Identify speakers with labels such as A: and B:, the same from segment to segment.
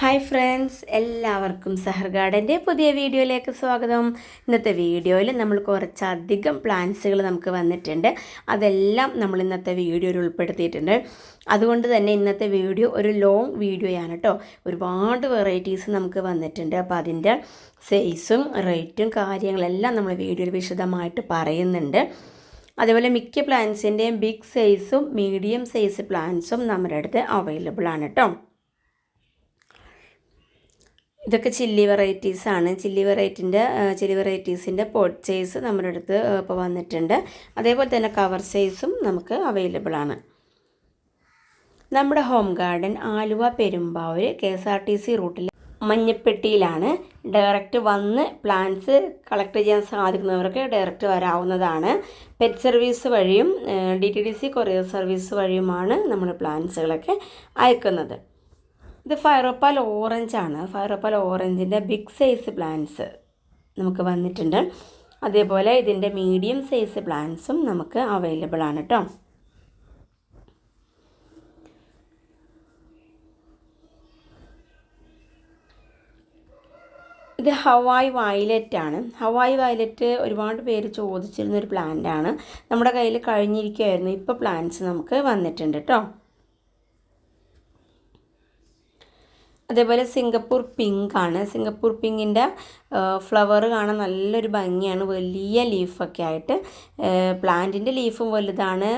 A: Hi friends എല്ലാവർക്കും സഹർ ഗാർഡന്റെ പുതിയ വീഡിയോയിലേക്ക് സ്വാഗതം. ഇന്നത്തെ വീഡിയോയിൽ നമ്മൾ കുറച്ചധികം പ്ലാന്റ്സുകൾ നമുക്ക് വന്നിട്ടുണ്ട്. അതെല്ലാം നമ്മൾ ഇന്നത്തെ വീഡിയോയിൽ ഉൾപ്പെടുത്തിയിട്ടുണ്ട്. അതുകൊണ്ട് തന്നെ ഇന്നത്തെ വീഡിയോ ഒരു ലോങ് വീഡിയോയാണ് കേട്ടോ. ഒരുപാട് വെറൈറ്റീസ് നമുക്ക് വന്നിട്ടുണ്ട്. അപ്പോൾ അതിന്റെ സൈസും റേറ്റും കാര്യങ്ങളെല്ലാം നമ്മൾ വീഡിയോയിൽ വിശദമായിട്ട് പറയുന്നുണ്ട്. അതേപോലെ മിക്ക പ്ലാന്റ്സിന്റെയും ബിഗ് സൈസും മീഡിയം സൈസ് പ്ലാന്റ്സും നമ്മുടെ അടുത്ത് അവൈലബിൾ ആണ് കേട്ടോ. ഇതൊക്കെ ചില്ലി വെറൈറ്റീസ് ആണ്. ചില്ലി വെറൈറ്റിന്റെ ചില്ലി വെറൈറ്റീസിന്റെ പോട്ട് സൈസ് നമ്മുടെ അടുത്ത് ഇപ്പോൾ വന്നിട്ടുണ്ട്. അതേപോലെ തന്നെ കവർ സൈസും നമുക്ക് അവൈലബിൾ ആണ്. നമ്മുടെ home garden Aluva Perumbavoor K S R T C റൂട്ടിൽ മഞ്ഞപ്പെട്ടിയിലാണ്. ഡയറക്റ്റ് വന്ന് പ്ലാന്റ്സ് കളക്ട് ചെയ്യാൻ സാധിക്കുന്നവർക്ക് ഡയറക്റ്റ് വരാവുന്നതാണ്. പെറ്റ് സർവീസ് വഴിയും D T D C courier service വഴിയുമാണ് നമ്മൾ പ്ലാന്റ്സുകളൊക്കെ അയക്കുന്നത്. ഇത് ഫയറോപ്പാൽ ഓറഞ്ച് ആണ് ഫയറോപ്പാൽ ഓറഞ്ചിന്റെ ബിഗ് സൈസ് പ്ലാന്റ്സ് നമുക്ക് വന്നിട്ടുണ്ട്. അതേപോലെ ഇതിന്റെ മീഡിയം സൈസ് പ്ലാന്റ്സും നമുക്ക് അവൈലബിൾ ആണ് കേട്ടോ ഇത് ഹവായ് വയലറ്റ് ആണ്. ഹവായ് വയലറ്റ് ഒരുപാട് പേര് ചോദിച്ചിരുന്ന ഒരു പ്ലാന്റ് ആണ്. നമ്മുടെ കയ്യിൽ കഴിഞ്ഞിരിക്കുകയായിരുന്നു ഇപ്പോൾ പ്ലാന്റ്സ് നമുക്ക് വന്നിട്ടുണ്ട് കേട്ടോ അതേപോലെ സിംഗപ്പൂർ പിങ്ക് ആണ്. സിംഗപ്പൂർ പിങ്കിന്റെ ഫ്ലവർ കാണാൻ നല്ലൊരു ഭംഗിയാണ്. വലിയ ലീഫൊക്കെ ആയിട്ട്. പ്ലാന്റിന്റെ ലീഫും വലുതാണ്.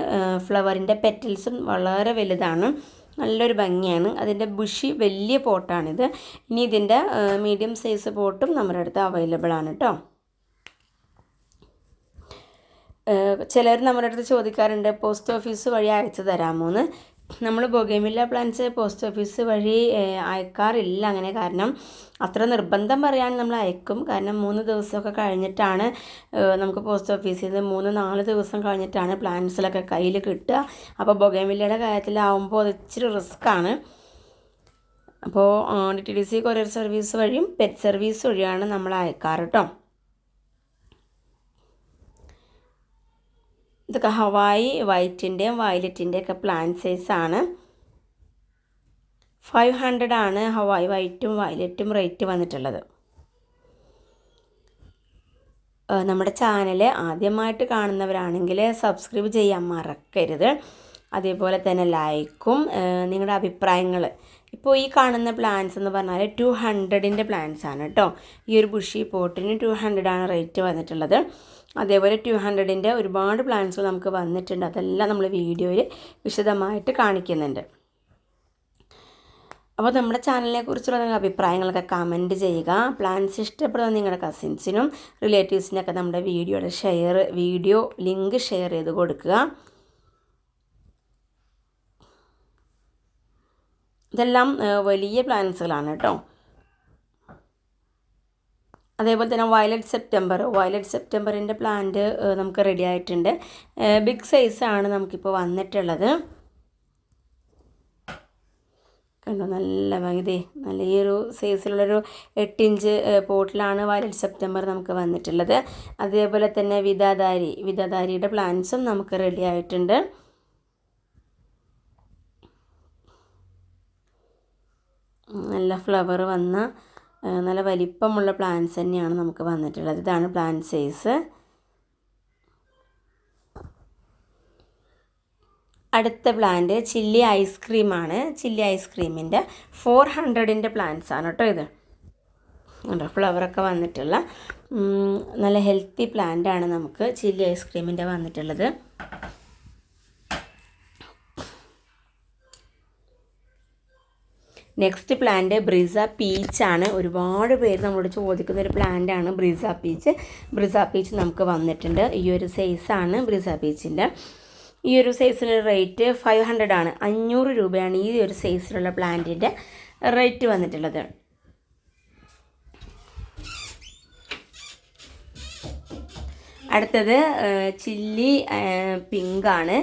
A: ഫ്ലവറിന്റെ പെറ്റൽസും വളരെ വലുതാണ്. നല്ലൊരു ഭംഗിയാണ്. അതിന്റെ ബുഷി വലിയ പോട്ടാണിത് ഇനി ഇതിന്റെ മീഡിയം സൈസ് പോട്ടും നമ്മുടെ അടുത്ത് അവൈലബിൾ ആണ് കേട്ടോ ചിലർ നമ്മുടെ അടുത്ത് ചോദിക്കാറുണ്ട് പോസ്റ്റ് ഓഫീസ് വഴി അയച്ചു തരാമോ എന്ന് നമ്മൾ ബൊഗേമില്ല പ്ലാന്റ്സ് പോസ്റ്റ് ഓഫീസ് വഴി അയക്കാറില്ല അങ്ങനെ കാരണം അത്ര നിർബന്ധം പറയാൻ നമ്മൾ അയക്കും. കാരണം മൂന്ന് ദിവസമൊക്കെ കഴിഞ്ഞിട്ടാണ് നമുക്ക് പോസ്റ്റ് ഓഫീസിൽ നിന്ന് മൂന്ന് നാല് ദിവസം കഴിഞ്ഞിട്ടാണ് പ്ലാന്റ്സിലൊക്കെ കയ്യിൽ കിട്ടുക. അപ്പോൾ ബൊഗേമില്ലയുടെ കാര്യത്തിലാവുമ്പോൾ അത് ഇച്ചിരി റിസ്ക്കാണ് അപ്പോൾ D T D C courier service വഴിയും പെറ്റ് സർവീസ് വഴിയാണ് നമ്മൾ അയക്കാറ് കേട്ടോ ഇതൊക്കെ ഹവായി വൈറ്റിന്റെയും വയലറ്റിന്റെയും ഒക്കെ പ്ലാന്റ് സൈസാണ് ഫൈവ് ഹൺഡ്രഡ് ആണ് ഹവായി വൈറ്റും വയലറ്റും റേറ്റ് വന്നിട്ടുള്ളത്. നമ്മുടെ ചാനൽ ആദ്യമായിട്ട് കാണുന്നവരാണെങ്കിൽ സബ്സ്ക്രൈബ് ചെയ്യാൻ മറക്കരുത്. അതേപോലെ തന്നെ ലൈക്കും നിങ്ങളുടെ അഭിപ്രായങ്ങൾ ഇപ്പോൾ ഈ കാണുന്ന പ്ലാൻസ് എന്ന് പറഞ്ഞാൽ ടു ഹൺഡ്രഡിന്റെ പ്ലാൻസ് ആണ് കേട്ടോ ഈ ഒരു ബുഷി പോട്ടിന് ടു ആണ് റേറ്റ് വന്നിട്ടുള്ളത്. അതേപോലെ ടു ഹൺഡ്രഡിന്റെ ഒരുപാട് പ്ലാൻസ് നമുക്ക് വന്നിട്ടുണ്ട്. അതെല്ലാം നമ്മൾ വീഡിയോയിൽ വിശദമായിട്ട് കാണിക്കുന്നുണ്ട്. അപ്പോൾ നമ്മുടെ ചാനലിനെ കുറിച്ചുള്ള നിങ്ങളുടെ അഭിപ്രായങ്ങളൊക്കെ കമന്റ് ചെയ്യുക. പ്ലാൻസ് ഇഷ്ടപ്പെടുന്ന നിങ്ങളുടെ കസിൻസിനും റിലേറ്റീവ്സിനൊക്കെ നമ്മുടെ വീഡിയോയുടെ ഷെയർ വീഡിയോ ലിങ്ക് ഷെയർ ചെയ്ത് കൊടുക്കുക. ഇതെല്ലാം വലിയ പ്ലാൻസുകളാണ് കേട്ടോ. അതേപോലെ തന്നെ വയലറ്റ് സെപ്റ്റംബർ വയലറ്റ് സെപ്റ്റംബറിന്റെ പ്ലാന്റ് നമുക്ക് റെഡി ആയിട്ടുണ്ട്. ബിഗ് സൈസാണ് നമുക്കിപ്പോൾ വന്നിട്ടുള്ളത്. കണ്ടോ? നല്ല ഭംഗി നല്ല ഈ ഒരു സൈസിലുള്ളൊരു എട്ട് ഇഞ്ച് പോട്ടിലാണ് വയലറ്റ് സെപ്റ്റംബർ നമുക്ക് വന്നിട്ടുള്ളത്. അതേപോലെ തന്നെ വിധാധാരി വിധാധാരിയുടെ പ്ലാന്റ്സും നമുക്ക് റെഡി ആയിട്ടുണ്ട്. നല്ല ഫ്ലവർ വന്ന നല്ല വലിപ്പമുള്ള പ്ലാന്റ്സ് തന്നെയാണ് നമുക്ക് വന്നിട്ടുള്ളത്. ഇതാണ് പ്ലാന്റ് സൈസ് അടുത്ത പ്ലാന്റ് ചില്ലി ഐസ്ക്രീമാണ് ചില്ലി ഐസ്ക്രീമിന്റെ ഫോർ ഹൺഡ്രഡിന്റെ പ്ലാന്റ്സ് ആണ് കേട്ടോ ഇത്. കേട്ടോ ഫ്ലവറൊക്കെ വന്നിട്ടുള്ള നല്ല ഹെൽത്തി പ്ലാന്റ് ആണ് നമുക്ക് ചില്ലി ഐസ്ക്രീമിന്റെ വന്നിട്ടുള്ളത്. നെക്സ്റ്റ് പ്ലാന്റ് ബ്രിസ പീച്ചാണ് ഒരുപാട് പേര് നമ്മളോട് ചോദിക്കുന്ന ഒരു പ്ലാന്റാണ് ബ്രിസ പീച്ച് ബ്രിസ പീച്ച് നമുക്ക് വന്നിട്ടുണ്ട്. ഈ ഒരു സൈസാണ് ബ്രിസ പീച്ചിന്റെ ഈ ഒരു സൈസിന് റേറ്റ് ഫൈവ് ഹൺഡ്രഡ് ആണ്. അഞ്ഞൂറ് രൂപയാണ് ഈ ഒരു സൈസിലുള്ള പ്ലാന്റിന്റെ റേറ്റ് വന്നിട്ടുള്ളത്. അടുത്തത് chilli പിങ്കാണ്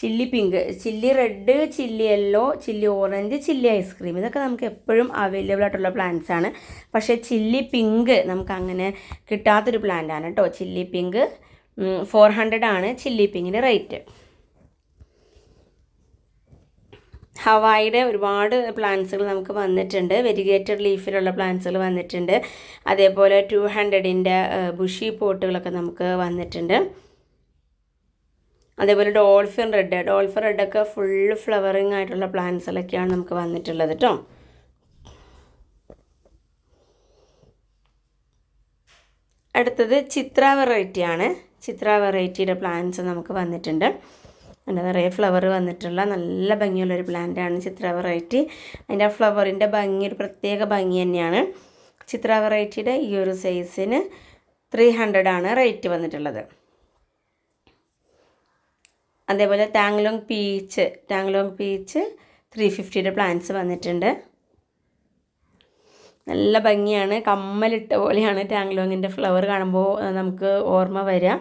A: chilli pink chilli red chilli yellow chilli orange chilli ice cream. ഇതൊക്കെ നമുക്ക് എപ്പോഴും അവൈലബിൾ ആയിട്ടുള്ള പ്ലാന്റ്സ് ആണ്. പക്ഷേ ചില്ലി പിങ്ക് നമുക്ക് അങ്ങനെ കിട്ടാത്തൊരു പ്ലാന്റ് ആണ് കേട്ടോ. ചില്ലി പിങ്ക് ഫോർ ഹൺഡ്രഡ് ആണ് ചില്ലി പിങ്കിന്റെ റേറ്റ്. ഹവായിയുടെ ഒരുപാട് പ്ലാന്റ്സുകൾ നമുക്ക് വന്നിട്ടുണ്ട്. വെരിഗേറ്റഡ് ലീഫിലുള്ള പ്ലാന്റ്സുകൾ വന്നിട്ടുണ്ട്. അതേപോലെ ടു ഹൺഡ്രഡിന്റെ ബുഷി പോട്ടുകളൊക്കെ നമുക്ക് വന്നിട്ടുണ്ട്. അതേപോലെ ഡോൾഫിൻ റെഡ്. ഡോൾഫിൻ റെഡൊക്കെ ഫുള്ള് ഫ്ലവറിങ് ആയിട്ടുള്ള പ്ലാന്റ്സിലൊക്കെയാണ് നമുക്ക് വന്നിട്ടുള്ളത് കേട്ടോ അടുത്തത് ചിത്ര വെറൈറ്റി ആണ്. ചിത്ര വെറൈറ്റിയുടെ പ്ലാന്റ്സ് നമുക്ക് വന്നിട്ടുണ്ട്. അതിന്റെ നിറയെ ഫ്ലവർ വന്നിട്ടുള്ള നല്ല ഭംഗിയുള്ളൊരു പ്ലാന്റാണ് ചിത്ര വെറൈറ്റി അതിന്റെ ആ ഫ്ലവറിന്റെ ഭംഗി ഒരു പ്രത്യേക ഭംഗി തന്നെയാണ്. ചിത്ര വെറൈറ്റിയുടെ ഈ ഒരു സൈസിന് ത്രീ ഹൺഡ്രഡ് ആണ് റേറ്റ് വന്നിട്ടുള്ളത്. അതേപോലെ Tanglong peach Tanglong peach three ഫിഫ്റ്റിയുടെ plants വന്നിട്ടുണ്ട്. നല്ല ഭംഗിയാണ്. കമ്മലിട്ട പോലെയാണ് ടാങ്ലോങ്ങിന്റെ ഫ്ലവർ കാണുമ്പോൾ നമുക്ക് ഓർമ്മ വരിക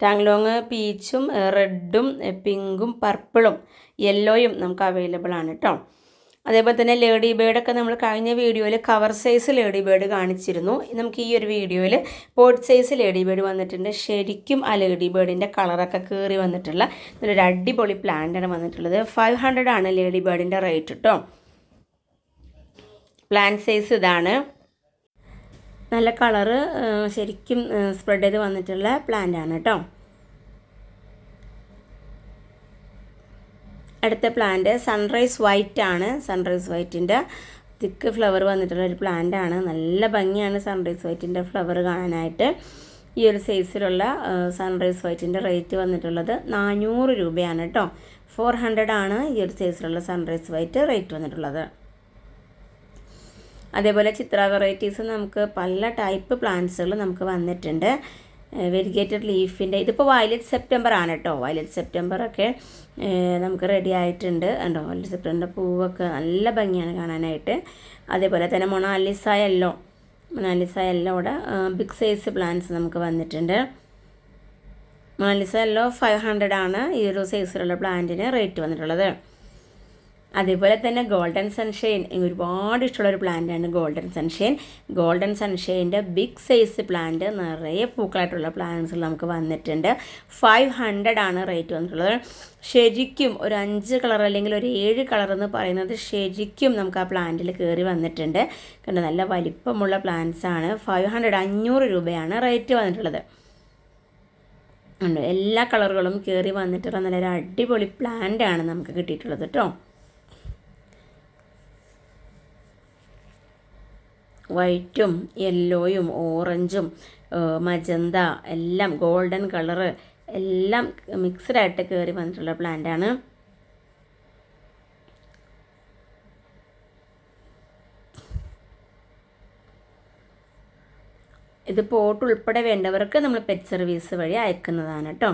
A: ടാങ്ലോങ് പീച്ചും റെഡും പിങ്കും പർപ്പിളും യെല്ലോയും നമുക്ക് അവൈലബിൾ ആണ് കേട്ടോ അതേപോലെ തന്നെ ലേഡി ബേഡൊക്കെ നമ്മൾ കഴിഞ്ഞ വീഡിയോയിൽ കവർ സൈസ് ലേഡി ബേർഡ് കാണിച്ചിരുന്നു. നമുക്ക് ഈ ഒരു വീഡിയോയിൽ പോട്ട് സൈസ് ലേഡി ബേർഡ് വന്നിട്ടുണ്ട്. ശരിക്കും ആ ലേഡി ബേർഡിന്റെ കളറൊക്കെ കയറി വന്നിട്ടുള്ള നല്ലൊരു അടിപൊളി പ്ലാന്റാണ് വന്നിട്ടുള്ളത്. ഫൈവ് ഹൺഡ്രഡ് ആണ് ലേഡി ബേർഡിന്റെ റേറ്റ് കേട്ടോ പ്ലാന്റ് സൈസ് ഇതാണ്. നല്ല കളറ് ശരിക്കും സ്പ്രെഡ് ചെയ്ത് വന്നിട്ടുള്ള പ്ലാന്റ് ആണ് കേട്ടോ അടുത്ത പ്ലാന്റ് സൺറൈസ് വൈറ്റ് ആണ്. സൺറൈസ് വൈറ്റിന്റെ തിക്ക് ഫ്ലവർ വന്നിട്ടുള്ള ഒരു പ്ലാന്റ് ആണ്. നല്ല ഭംഗിയാണ് സൺറൈസ് വൈറ്റിന്റെ ഫ്ലവർ കാണാനായിട്ട്. ഈ ഒരു സൈസിലുള്ള സൺറൈസ് വൈറ്റിന്റെ റേറ്റ് വന്നിട്ടുള്ളത് നാനൂറ് രൂപയാണ് കേട്ടോ ഫോർ ഹൺഡ്രഡ് ആണ് ഈ ഒരു സൈസിലുള്ള സൺറൈസ് വൈറ്റ് റേറ്റ് വന്നിട്ടുള്ളത്. അതേപോലെ ചിത്ര വെറൈറ്റീസ് നമുക്ക് പല ടൈപ്പ് പ്ലാന്റ്സുകൾ നമുക്ക് വന്നിട്ടുണ്ട്. വെരിഗേറ്റഡ് ലീഫിന്റെ ഇതിപ്പോൾ വയലറ്റ് സെപ്റ്റംബർ ആണ് കേട്ടോ. വയലറ്റ് സെപ്റ്റംബർ ഒക്കെ നമുക്ക് റെഡി ആയിട്ടുണ്ട്. കണ്ടോ? വയലറ്റ് സെപ്റ്റംബറിന്റെ പൂവൊക്കെ നല്ല ഭംഗിയാണ് കാണാനായിട്ട്. അതേപോലെ തന്നെ മൊണാലിസ എല്ലോ മൊണാലിസ ബിഗ് സൈസ് പ്ലാന്റ്സ് നമുക്ക് വന്നിട്ടുണ്ട്. മൊണാലിസ എല്ലോ ഫൈവ് ഹൺഡ്രഡ് ആണ് ഈ ഒരു സൈസിലുള്ള പ്ലാന്റിന് റേറ്റ് വന്നിട്ടുള്ളത്. അതേപോലെ തന്നെ ഗോൾഡൻ സൺഷൈൻ ഒരുപാട് ഇഷ്ടമുള്ള ഒരു പ്ലാന്റാണ് ഗോൾഡൻ സൺഷൈൻ ഗോൾഡൻ സൺഷൈന്റെ ബിഗ് സൈസ് പ്ലാന്റ് നിറയെ പൂക്കളായിട്ടുള്ള പ്ലാന്റ്സ് നമുക്ക് വന്നിട്ടുണ്ട്. ഫൈവ് ഹൺഡ്രഡ് ആണ് റേറ്റ് വന്നിട്ടുള്ളത്. ശരിക്കും ഒരു അഞ്ച് കളർ അല്ലെങ്കിൽ ഒരു ഏഴ് കളർ എന്ന് പറയുന്നത് ശരിക്കും നമുക്ക് ആ പ്ലാന്റിൽ കയറി വന്നിട്ടുണ്ട്. കണ്ടോ നല്ല വലിപ്പമുള്ള പ്ലാന്റ്സ് ആണ്. ഫൈവ് ഹൺഡ്രഡ് അഞ്ഞൂറ് രൂപയാണ് റേറ്റ് വന്നിട്ടുള്ളത്. ഉണ്ട് എല്ലാ കളറുകളും കയറി വന്നിട്ടുള്ള നല്ലൊരു അടിപൊളി പ്ലാന്റ് ആണ് നമുക്ക് കിട്ടിയിട്ടുള്ളത് കേട്ടോ വൈറ്റും യെല്ലോയും ഓറഞ്ചും മജന്ത എല്ലാം ഗോൾഡൻ കളറ് എല്ലാം മിക്സഡായിട്ട് കയറി വന്നിട്ടുള്ള പ്ലാന്റാണ്. ഇത് പോട്ട് ഉൾപ്പെടെ വേണ്ടവർക്ക് നമ്മൾ പെറ്റ് സർവീസ് വഴി അയക്കുന്നതാണ് കേട്ടോ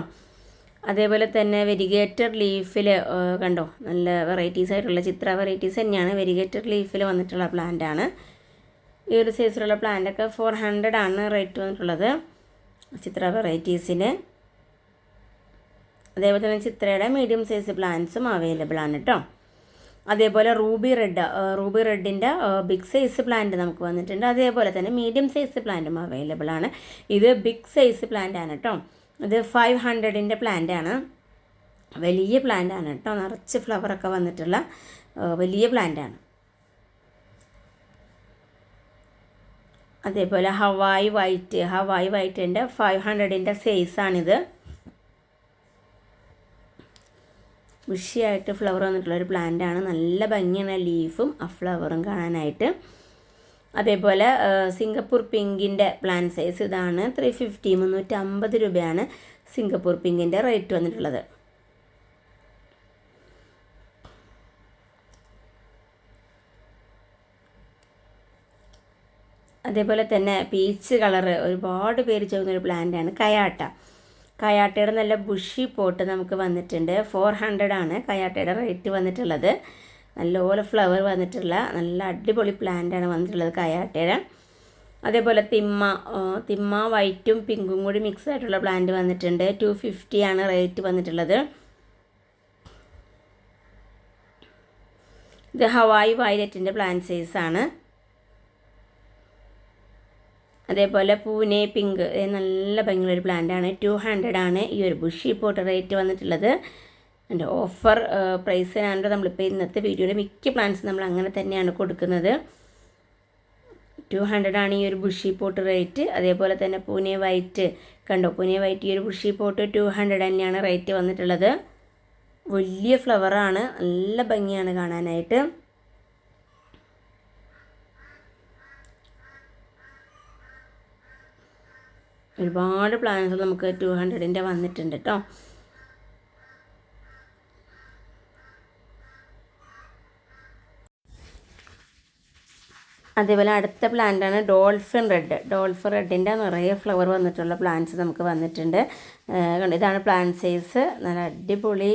A: അതേപോലെ തന്നെ വെരിഗേറ്റർ ലീഫിൽ കണ്ടോ? നല്ല വെറൈറ്റീസ് ആയിട്ടുള്ള ചിത്ര വെറൈറ്റീസ് തന്നെയാണ് വെരിഗേറ്റർ ലീഫിൽ വന്നിട്ടുള്ള പ്ലാന്റാണ്. ഈ ഒരു സൈസിലുള്ള പ്ലാന്റൊക്കെ ഫോർ ഹൺഡ്രഡ് ആണ് റേറ്റ് വന്നിട്ടുള്ളത്. ചിത്ര വെറൈറ്റീസിന് അതേപോലെ തന്നെ ചിത്രയുടെ മീഡിയം സൈസ് പ്ലാന്റ്സും അവൈലബിൾ ആണ് കേട്ടോ അതേപോലെ റൂബി റെഡ് റൂബി റെഡിന്റെ ബിഗ് സൈസ് പ്ലാന്റ് നമുക്ക് വന്നിട്ടുണ്ട്. അതേപോലെ തന്നെ മീഡിയം സൈസ് പ്ലാന്റും അവൈലബിൾ ആണ്. ഇത് ബിഗ് സൈസ് പ്ലാന്റ് ആണ് കേട്ടോ ഇത് ഫൈവ് ഹൺഡ്രഡിന്റെ പ്ലാന്റ് ആണ്. വലിയ പ്ലാന്റ് ആണ് കേട്ടോ നിറച്ച് ഫ്ലവറൊക്കെ വന്നിട്ടുള്ള വലിയ പ്ലാന്റ് ആണ്. അതേപോലെ ഹവായി വൈറ്റ് ഹവായി വൈറ്റിന്റെ ഫൈവ് ഹൺഡ്രഡിന്റെ സൈസാണിത് ബുഷിയായിട്ട് ഫ്ലവർ വന്നിട്ടുള്ള ഒരു ആണ്. നല്ല ഭംഗിയാണ് ലീഫും ആ ഫ്ലവറും കാണാനായിട്ട്. അതേപോലെ സിംഗപ്പൂർ പിങ്കിന്റെ പ്ലാൻ സൈസ് ഇതാണ്. ത്രീ ഫിഫ്റ്റി മുന്നൂറ്റമ്പത് രൂപയാണ് സിംഗപ്പൂർ പിങ്കിന്റെ റേറ്റ് വന്നിട്ടുള്ളത്. അതേപോലെ തന്നെ പീച്ച് കളറ് ഒരുപാട് പേര് ചോദിക്കുന്ന ഒരു പ്ലാന്റാണ് കയാട്ട. കയാട്ടയുടെ നല്ല ബുഷി പോട്ട് നമുക്ക് വന്നിട്ടുണ്ട്. ഫോർ ഹൺഡ്രഡ് ആണ് കയാട്ടയുടെ റേറ്റ് വന്നിട്ടുള്ളത്. നല്ലപോലെ ഫ്ലവർ വന്നിട്ടുള്ള നല്ല അടിപൊളി പ്ലാന്റാണ് വന്നിട്ടുള്ളത് കയാട്ടയുടെ. അതേപോലെ തിമ്മ തിമ്മ വൈറ്റും പിങ്കും കൂടി മിക്സ് ആയിട്ടുള്ള പ്ലാന്റ് വന്നിട്ടുണ്ട്. ടു ഫിഫ്റ്റി ആണ് റേറ്റ് വന്നിട്ടുള്ളത്. ഇത് ഹവായി വയലറ്റിന്റെ പ്ലാന്റ് സൈസാണ് അതേപോലെ പൂനെ പിങ്ക് നല്ല ഭംഗിയുള്ളൊരു പ്ലാന്റാണ് ടു ഹൺഡ്രഡ് ആണ് ഈ ഒരു ബുഷി പോട്ട് റേറ്റ് വന്നിട്ടുള്ളത്. എന്റെ ഓഫർ പ്രൈസ് ആണല്ലോ നമ്മളിപ്പോൾ ഇന്നത്തെ വീഡിയോയിൽ മിക്ക പ്ലാന്റ്സ് നമ്മൾ അങ്ങനെ തന്നെയാണ് കൊടുക്കുന്നത്. ടു ഹൺഡ്രഡ് ആണ് ഈ ഒരു ബുഷി പോട്ട് റേറ്റ് അതേപോലെ തന്നെ പൂനെ വൈറ്റ് കണ്ടോ? പൂനെ വൈറ്റ് ഈ ഒരു ബുഷി പോട്ട് ടു ഹൺഡ്രഡ് തന്നെയാണ് റേറ്റ് വന്നിട്ടുള്ളത്. വലിയ ഫ്ലവറാണ് നല്ല ഭംഗിയാണ് കാണാനായിട്ട്. ഒരുപാട് പ്ലാൻസ് നമുക്ക് ടു ഹൺഡ്രഡിന്റെ വന്നിട്ടുണ്ട് കേട്ടോ അതേപോലെ അടുത്ത പ്ലാന്റാണ് ഡോൾഫിൻ റെഡ് ഡോൾഫിൻ റെഡിന്റെ നിറയെ ഫ്ലവർ വന്നിട്ടുള്ള പ്ലാന്റ്സ് നമുക്ക് വന്നിട്ടുണ്ട്. കണ്ടു? ഇതാണ് പ്ലാന്റ് സൈസ് നല്ല അടിപൊളി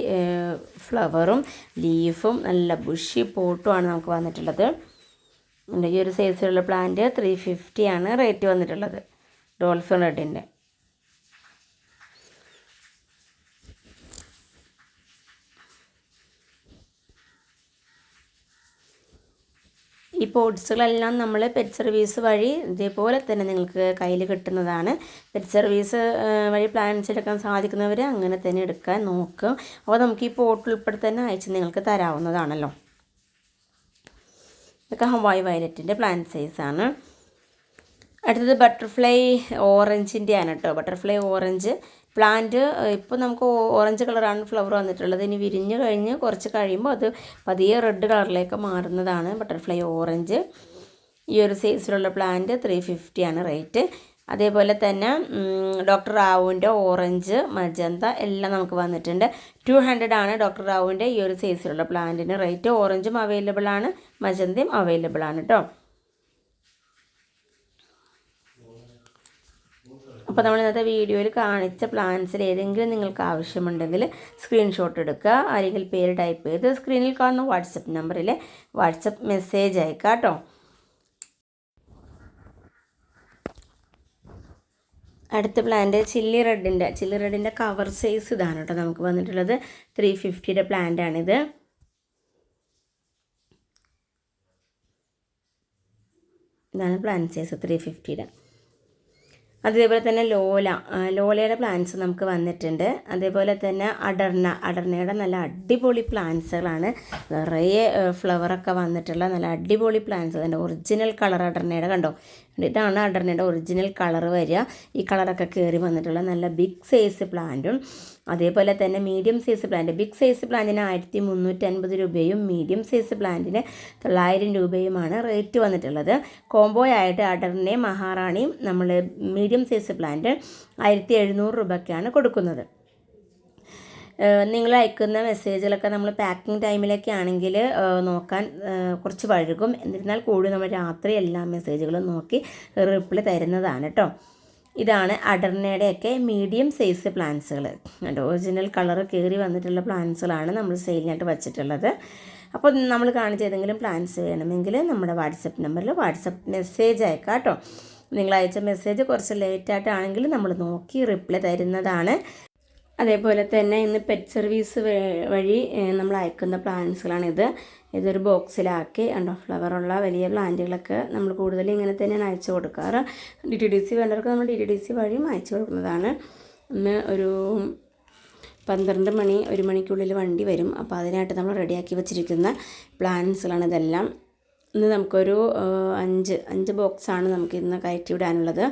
A: ഫ്ലവറും ലീഫും നല്ല ബുഷി പോട്ടുമാണ് നമുക്ക് വന്നിട്ടുള്ളത്. ഈ ഒരു സൈസിലുള്ള പ്ലാന്റ് ത്രീ ഫിഫ്റ്റിയാണ് റേറ്റ് വന്നിട്ടുള്ളത്. ഡോൾഫിൻ റെഡിന്റെ. ഈ പോട്സുകളെല്ലാം നമ്മൾ പെറ്റ് സർവീസ് വഴി ഇതേപോലെ തന്നെ നിങ്ങൾക്ക് കയ്യിൽ കിട്ടുന്നതാണ്. പെറ്റ് സർവീസ് വഴി പ്ലാൻസ് എടുക്കാൻ സാധിക്കുന്നവർ അങ്ങനെ തന്നെ എടുക്കാൻ നോക്കും. അപ്പോൾ നമുക്ക് ഈ പോട്ട് ഉൾപ്പെടെ തന്നെ അയച്ച് നിങ്ങൾക്ക് തരാവുന്നതാണല്ലോ. ഇതൊക്കെ ഹവായ് വയലറ്റിന്റെ പ്ലാൻ സൈസാണ് അടുത്തത് ബട്ടർഫ്ലൈ ഓറഞ്ചിന്റെ ആണ് കേട്ടോ ബട്ടർഫ്ലൈ ഓറഞ്ച് പ്ലാന്റ് ഇപ്പോൾ നമുക്ക് ഓറഞ്ച് കളറാണ് ഫ്ലവർ വന്നിട്ടുള്ളത്. ഇനി വിരിഞ്ഞ് കഴിഞ്ഞ് കുറച്ച് കഴിയുമ്പോൾ അത് പതിയെ റെഡ് കളറിലേക്ക് മാറുന്നതാണ് ബട്ടർഫ്ലൈ ഓറഞ്ച് ഈ ഒരു സൈസിലുള്ള പ്ലാന്റ് ത്രീ ഫിഫ്റ്റിയാണ് റേറ്റ് അതേപോലെ തന്നെ ഡോക്ടർ റാവുവിന്റെ ഓറഞ്ച് മജന്ത എല്ലാം നമുക്ക് വന്നിട്ടുണ്ട്. ടു ഹൺഡ്രഡ് ആണ് ഡോക്ടർ റാവുവിന്റെ ഈ ഒരു സൈസിലുള്ള പ്ലാന്റിന് റേറ്റ് ഓറഞ്ചും അവൈലബിൾ ആണ് മജന്തയും അവൈലബിൾ ആണ് കേട്ടോ അപ്പോൾ നമ്മൾ ഇന്നത്തെ വീഡിയോയിൽ കാണിച്ച പ്ലാൻസിൽ ഏതെങ്കിലും നിങ്ങൾക്ക് ആവശ്യമുണ്ടെങ്കിൽ സ്ക്രീൻഷോട്ട് എടുക്കുക. ആരെങ്കിലും പേര് ടൈപ്പ് ചെയ്ത് സ്ക്രീനിൽ കാണുന്ന വാട്സപ്പ് നമ്പറിൽ വാട്സപ്പ് മെസ്സേജ് അയക്കുക കേട്ടോ അടുത്ത പ്ലാന്റ് ചില്ലി റെഡിന്റെ ചില്ലി റെഡിന്റെ കവർ സൈസ് ഇതാണ് കേട്ടോ നമുക്ക് വന്നിട്ടുള്ളത്. ത്രീ ഫിഫ്റ്റിയുടെ പ്ലാന്റാണിത് ഇതാണ് പ്ലാൻ സൈസ് ത്രീ ഫിഫ്റ്റിയുടെ അതേപോലെ തന്നെ ലോല ലോലയുടെ പ്ലാന്റ്സ് നമുക്ക് വന്നിട്ടുണ്ട്. അതേപോലെ തന്നെ അടർണ അടർണയുടെ നല്ല അടിപൊളി പ്ലാന്റ്സുകളാണ് നിറയെ ഫ്ലവറൊക്കെ വന്നിട്ടുള്ള നല്ല അടിപൊളി പ്ലാന്റ്സ് അതിന്റെ ഒറിജിനൽ കളർ അടർണയുടെ കണ്ടോ? ഇതാണ് അടർണയുടെ ഒറിജിനൽ കളർ വരിക. ഈ കളറൊക്കെ കയറി വന്നിട്ടുള്ള നല്ല ബിഗ് സൈസ് പ്ലാന്റും അതേപോലെ തന്നെ medium size plant big size പ്ലാന്റിന് ആയിരത്തി മുന്നൂറ്റി അൻപത് രൂപയും മീഡിയം സൈസ് പ്ലാന്റിന് തൊള്ളായിരം രൂപയുമാണ് റേറ്റ് വന്നിട്ടുള്ളത്. കോംബോ ആയിട്ട് അടർണയും മഹാറാണിയും നമ്മൾ മീഡിയം സൈസ് പ്ലാന്റ് ആയിരത്തി എഴുന്നൂറ് രൂപയ്ക്കാണ് കൊടുക്കുന്നത്. നിങ്ങൾ അയക്കുന്ന മെസ്സേജുകളൊക്കെ നമ്മൾ പാക്കിംഗ് ടൈമിലൊക്കെ ആണെങ്കിൽ നോക്കാൻ കുറച്ച് വഴുകും. എന്നിരുന്നാൽ കൂടി നമ്മൾ രാത്രി എല്ലാ മെസ്സേജുകളും നോക്കി റിപ്ലൈ തരുന്നതാണ് കേട്ടോ ഇതാണ് അടർണയുടെയൊക്കെ മീഡിയം സൈസ് പ്ലാന്റ്സുകൾ ഒറിജിനൽ കളർ കയറി വന്നിട്ടുള്ള പ്ലാന്റ്സുകളാണ് നമ്മൾ സെയിലിനായിട്ട് വച്ചിട്ടുള്ളത്. അപ്പോൾ നമ്മൾ കാണിച്ച ഏതെങ്കിലും പ്ലാന്റ്സ് വേണമെങ്കിൽ നമ്മുടെ വാട്സപ്പ് നമ്പറിൽ വാട്സപ്പ് മെസ്സേജ് അയക്കാം കേട്ടോ നിങ്ങൾ അയച്ച മെസ്സേജ് കുറച്ച് ലേറ്റായിട്ടാണെങ്കിൽ നമ്മൾ നോക്കി റിപ്ലൈ തരുന്നതാണ്. അതേപോലെ തന്നെ ഇന്ന് പെറ്റ് സർവീസ് വഴി നമ്മൾ അയക്കുന്ന പ്ലാന്റ്സുകളാണിത് ഇതൊരു ബോക്സിലാക്കി ഉണ്ടോ ഫ്ലവറുള്ള വലിയ പ്ലാന്റുകളൊക്കെ നമ്മൾ കൂടുതലും ഇങ്ങനെ തന്നെയാണ് അയച്ചു കൊടുക്കാറ്. ഡി ടി ഡി സി വേണ്ടവർക്ക് നമ്മൾ ഡി ടി ഡി സി വഴിയും അയച്ചു കൊടുക്കുന്നതാണ്. ഇന്ന് ഒരു പന്ത്രണ്ട് മണി ഒരു മണിക്കുള്ളിൽ വണ്ടി വരും. അപ്പോൾ അതിനായിട്ട് നമ്മൾ റെഡിയാക്കി വെച്ചിരിക്കുന്ന പ്ലാന്റ്സുകളാണ് ഇതെല്ലാം. ഇന്ന് നമുക്കൊരു അഞ്ച് അഞ്ച് ബോക്സാണ് നമുക്ക് ഇന്ന് കയറ്റി വിടാനുള്ളത്.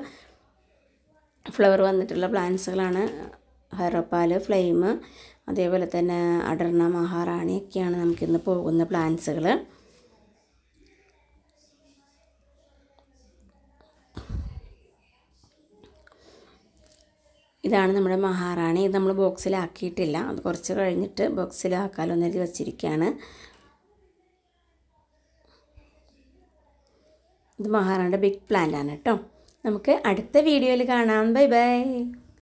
A: ഫ്ലവർ വന്നിട്ടുള്ള പ്ലാന്റ്സുകളാണ് ഹെറോപ്പാൽ ഫ്ലെയിം അതേപോലെ തന്നെ അടർണ മഹാറാണിയൊക്കെയാണ് നമുക്കിന്ന് പോകുന്ന പ്ലാന്റ്സുകൾ ഇതാണ് നമ്മുടെ മഹാറാണി. ഇത് നമ്മൾ ബോക്സിലാക്കിയിട്ടില്ല. അത് കുറച്ച് കഴിഞ്ഞിട്ട് ബോക്സിലാക്കാലോ എന്നെഴുതി വച്ചിരിക്കുകയാണ് ഇത് മഹാറാണിയുടെ ബിഗ് പ്ലാന്റ് ആണ് കേട്ടോ. നമുക്ക് അടുത്ത വീഡിയോയിൽ കാണാം. Bye bye.